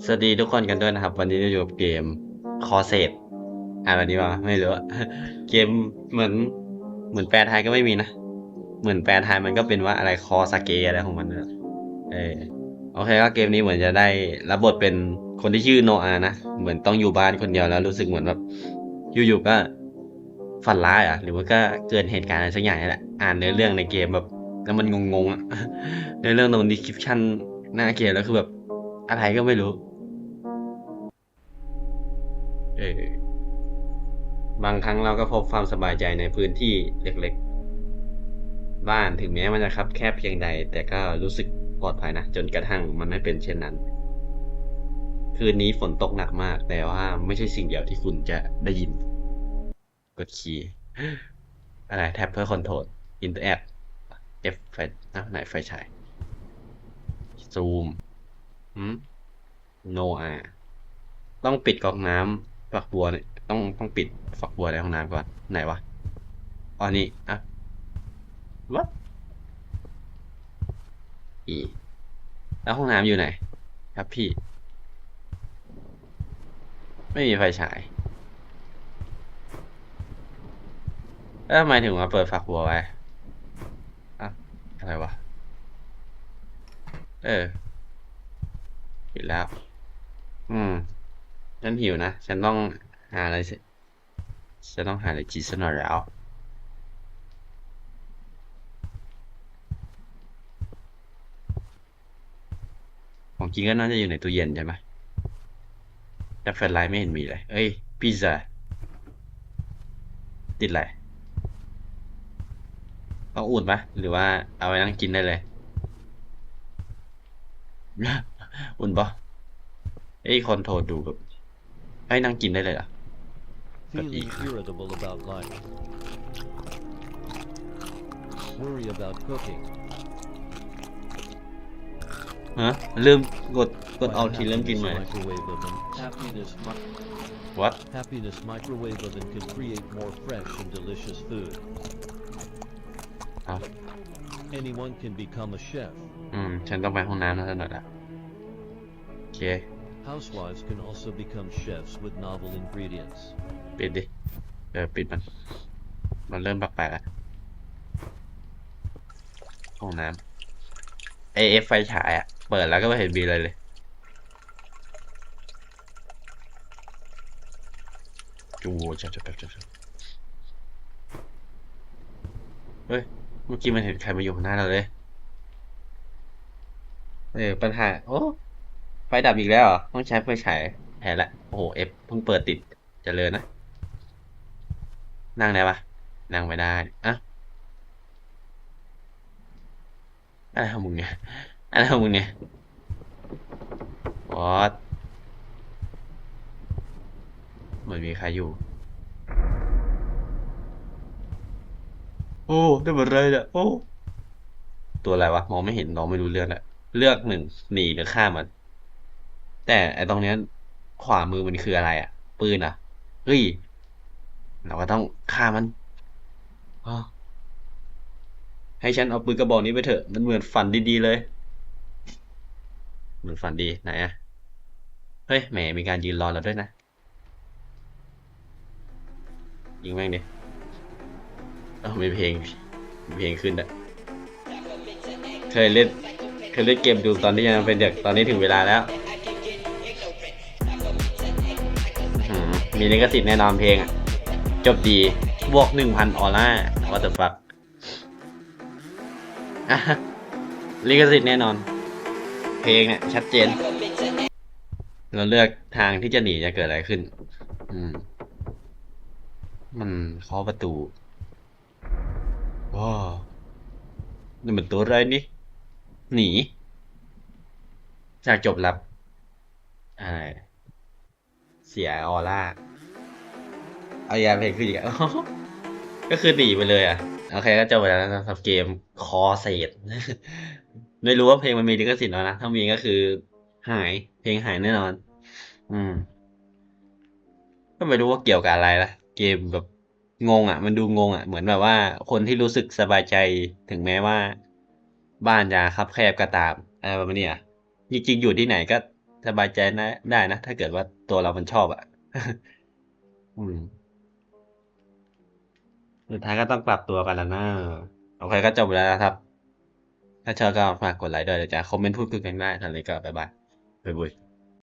สวัสดีทุกคนกันด้วยนะครับ วันนี้เราอยู่กับเกมคอเซตอ่านแบบนี้ว่าไม่รู้เกมเหมือนเหมือนแปลไทยก็ไม่มีนะ เหมือนแปลไทยมันก็เป็นว่าอะไรคอสเกอะไรของมันนะเออโอเคก็เกมนี้เหมือนจะได้รับบทเป็นคนที่ชื่อโนอานะ เหมือนต้องอยู่บ้านคนเดียวแล้วรู้สึกเหมือนแบบอยู่ๆก็ฝันร้ายอะ หรือว่าก็เกิดเหตุการณ์อะไรสักอย่างนี่แหละ อ่านเนื้อเรื่องในเกมแบบ แล้วมันงงๆอะเนื้อเรื่องตรงดีคริปชั่นหน้าเกมแล้วคือแบบ อะไรก็ไม่รู้ เออบางครั้งเราก็พบความสบายใจในพื้นที่เล็กๆ บ้านถึงแม้มันจะคับแคบเพียงใด แต่ก็รู้สึกปลอดภัยนะ จนกระทั่งมันไม่เป็นเช่นนั้น คืนนี้ฝนตกหนักมาก แต่ว่าไม่ใช่สิ่งเดียวที่คุณจะได้ยิน กดคีย์อะไรแท็บเพื่อคอนโทรลอินเตอร์แอปเอฟไฟอะไหนไฟฉายซูม หืมโนอาต้องปิดก๊อกน้ำฝักบัวเนี่ยต้องต้องปิดฝักบัวในห้องน้ำก่อน ไหนวะอ๋อนี่อะ what อีแล้วห้องน้ำอยู่ไหน ครับพี่ ไม่มีไฟฉายแล้วทำไมถึงมาเปิดฝักบัวไว้อะอะไรวะ เออ ปิดแล้ว อืม ฉันหิวนะ ฉันต้องหาอะไรฉันต้องหาอะไรกินสักหน่อยแล้ว ของกินก็น่าจะอยู่ในตู้เย็นใช่ไหมแต่แฟลชไลท์ไม่เห็นมีเลย เอ้ย พิซซ่า ติดอะไรต้องอุ่นปะหรือว่าเอาไว้นั่งกินได้เลย อุ่นปะเอ้ยคอนโทรลดูแบบให้นั่งกินได้เลยเหรอ Feeling irritable about life. Worry about cooking. ฮะลืมกดกด Why เอาที happiness เริ่มกินใหม่ microwave oven. Happiness, mi- what happiness microwave oven can create more fresh and delicious food. เอา Anyone can become a chef. อืม ฉันต้องไปห้องน้ำแล้วสักหน่อยละโอเค Housewives can also become chefs with novel ingredients. ปิดดิ เออ ปิดมัน มันเริ่มแปลกๆแล้วห้องน้ำเอฟไฟฉายอะเปิดแล้วก็ไม่เห็นมีอะไรเลย จูจับจับจับจับจับเฮ้ย เมื่อกี้มันเห็นใครมาอยู่ข้างหน้าเราเลย เออปัญหา โอ้ ไฟดับอีกแล้วเหรอ ต้องใช้ไฟฉายแผลละ โอ้โห เอฟเพิ่งเปิดติดเจริญนะ นั่งได้ปะนั่งไม่ได้อะอะไรของมึงเนี่ย อะไรของมึงเนี่ยวอดเหมือนมีใครอยู่ อ้ได้หมดเลยเนี่ยโอ้ ตัวอะไรวะมองไม่เห็นมองไม่รู้เรื่องอะเลือกหนึ่งหนีหรือฆ่ามัน แต่ไอตรงเนี้ยขวามือมันคืออะไรอะปืนอะเฮ้ยเราก็ต้องฆ่ามันอให้ฉันเอาปืนกระบอกนี้ไปเถอะ มันเหมือนฝันดีๆเลย เหมือนฝันดีไหนอะเฮ้ยแหมมีการยืนรอเราด้วยนะ ยิงแม่งดิ เอ้ามีเพลงมีเพลงขึ้นอะเคยเล่นเคยเล่นเกมดูตอนที่ยังเป็นเด็กตอนนี้ถึงเวลาแล้วมีลิขสิทธิ์แน่นอนเพลงอะจบดีบวกหนึ่งพันออร่า what the fuck อะลิขสิทธิ์แน่นอน เพลงเนี่ยชัดเจน เราเลือกทางที่จะหนีจะเกิดอะไรขึ้น อืม มันเคาะประตู ว้านี่มันตัวอะไรนี่ หนีจากจบลับอะไรเสียออร่า เอายาเพลงขึ้นอีกอะก็คือหนีไปเลยอะ โอเคก็จบไปแล้วนะครับสำหรับเกมคอเศษ ไม่รู้ว่าเพลงมันมีลิขสิทธิ์แล้วนะ ถ้ามีก็คือหาย เพลงหายแน่นอน อืม ก็ไม่รู้ว่าเกี่ยวกับอะไรละเกมแบบ งงอะ มันดูงงอะ เหมือนแบบว่าคนที่รู้สึกสบายใจถึงแม้ว่า บ้านจะคับแคบก็ตามอะไรแบบนี้อะจริงๆอยู่ที่ไหนก็สบายใจนะได้นะ ถ้าเกิดว่าตัวเรามันชอบอะอืมสุดท้ายก็ต้องปรับตัวกันแล้วนะโอเคก็จบแล้วนะครับ ถ้าชอบก็ฝากกดไลค์ด้วยเดี๋ยวจะคอมเมนต์พูดคุยกันได้ตอนนี้ก็บ๊ายบายบ๊ายบาย